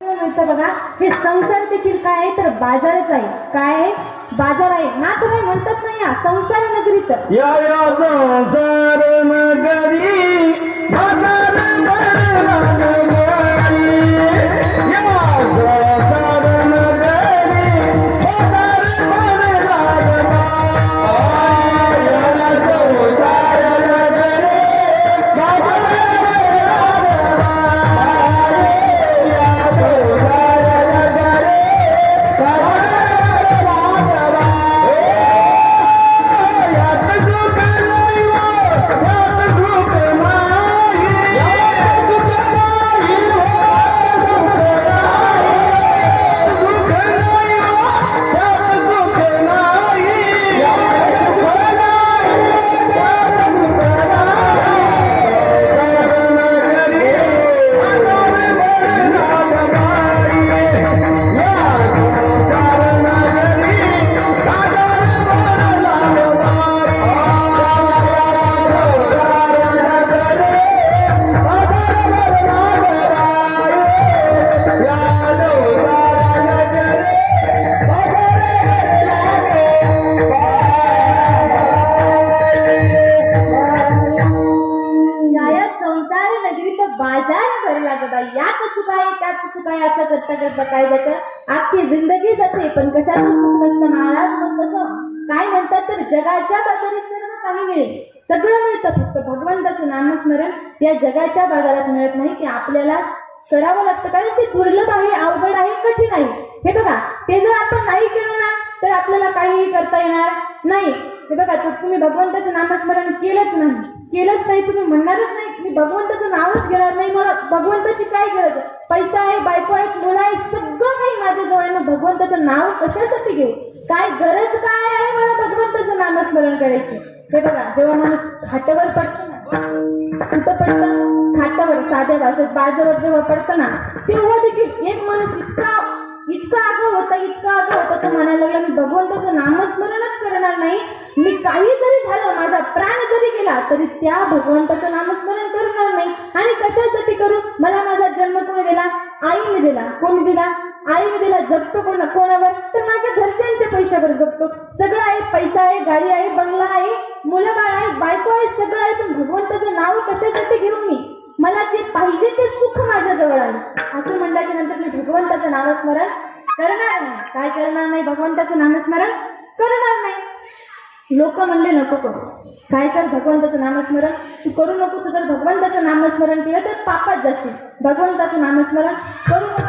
बघा हे संसार देखील काय आहे? तर बाजारच आहे. काय आहे? बाजार आहे. ना तुम्ही म्हणतात नाही या संसार नगरीचं. या संसार नगरी बाजार भरला कसं काय त्या कसं काय असं करता करता काय जातं आखी जिंदगी जाते. पण कशातच सुख महाराज मग कसं? काय म्हणतात तर जगाच्या बाजारात सर्व काही मिळेल. सगळं मिळतं फक्त भगवंताचं नामस्मरण या जगाच्या बाजारात मिळत नाही. ते आपल्याला करावं लागतं. कारण ते दुर्लभ आहे अवघड आहे कठीण आहे. हे बघा ते जर आपण नाही केलं ना तर आपल्याला काहीही करता येणार नाही. हे बघा तुम्ही भगवंताचं नामस्मरण केलंच नाही. केलंच नाही तुम्ही म्हणणारच नाही. की भगवंताचं नावच घेणार नाही मला भगवंताची काय गरज पैसा आहे बायको आहे मुलं आहे सगळं काही माझ्या जवळ भगवंताचं नाव कशासाठी घेऊ? काय गरज काय आहे मला भगवंताचं नामस्मरण करायची? हे बघा जेव्हा माणूस हातावर पडतो ना कुठं पडतं? हातावर साध्या भाषेत बाजावर जेव्हा पडतं ना तेव्हा देखील एक माणूस इतका इतका आगाव होता इतका आगाव होता तो म्हणायला लागला मी भगवंताचं नामस्मरणच करणार नाही. मी काही झालं माझा प्राण जरी गेला तरी त्या भगवंताचं नामस्मरण करणार नाही आणि कशासाठी करू? मला माझा जन्म कोण दिला? आईने दिला. कोण दिला? आईने दिला. जगतो कोण कोणावर? तर माझ्या घरच्यांच्या पैशावर जगतो. सगळं आहे पैसा आहे गाडी आहे बंगला आहे मुलं बाळ आहे बायको आहे सगळं आहे पण भगवंताचं नाव कशासाठी घेऊ मी? मला जे पाहिजे ते सुख माझ्या जवळ आहे. असं म्हणल्याच्या नंतर मी भगवंताचं नामस्मरण करणार नाही. काय करणार नाही? भगवंताचं नामस्मरण करणार नाही. लोक म्हणले नको करू. काय कर भगवंताचं नामस्मरण. तू करू नको तू जर भगवंताचं नामस्मरण केलं तर पापात जाशील. भगवंताचं नामस्मरण करू नको